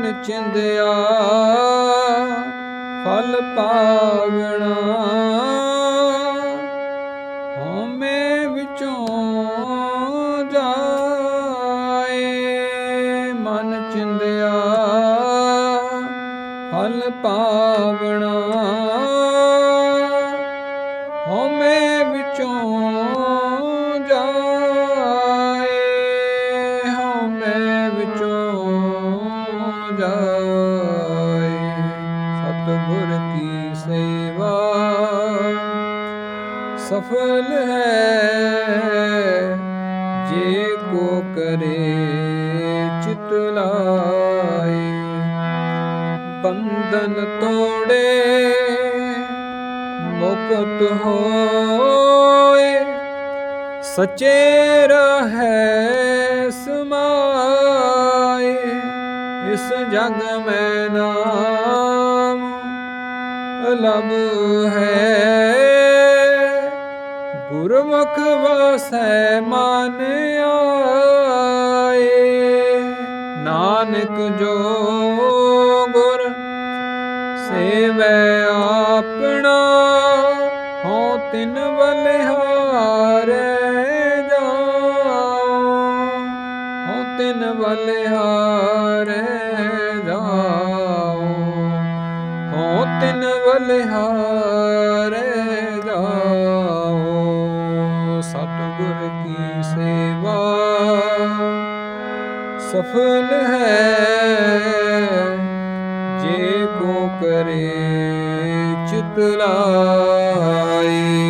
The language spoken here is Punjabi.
ਮਨ ਚਿੰਦਿਆ ਫਲ ਪਾਵਣਾ। ਹਉਮੈ ਵਿੱਚੋਂ ਜਾਏ ਮਨ ਚਿੰਦਿਆ ਫਲ ਪਾਵਣਾ। ਸਤਿਗੁਰ ਕੀ ਸੇਵਾ। ਸਫਲ ਹੈ ਜੇ ਕੋ ਕਰੇ ਚਿਤ ਲਾਏ। ਬੰਧਨ ਤੋੜੇ, ਮੁਕਤ ਹੋਏ। ਸਚੇ ਰਹੈ ਸਮਾਏ। ਇਸ ਜਗ ਮੈਂ ਨਾਮ ਲਬ ਹੈ। ਗੁਰਮੁਖ ਵਸੈ ਮਨ ਆਏ। ਨਾਨਕ ਜੋ ਗੁਰ ਸੇਵੈ ਆਪਣਾ, ਹਉ ਤਿਨ ਬਲਿਹਾਰੈ ਜਾਉ। ਹਉ ਤਿਨ ਬਲਿਹਾਰੈ ਸਫਲ ਹੈ। ਜੇ ਕੋ ਕਰੇ ਚਿਤ ਲਾਏ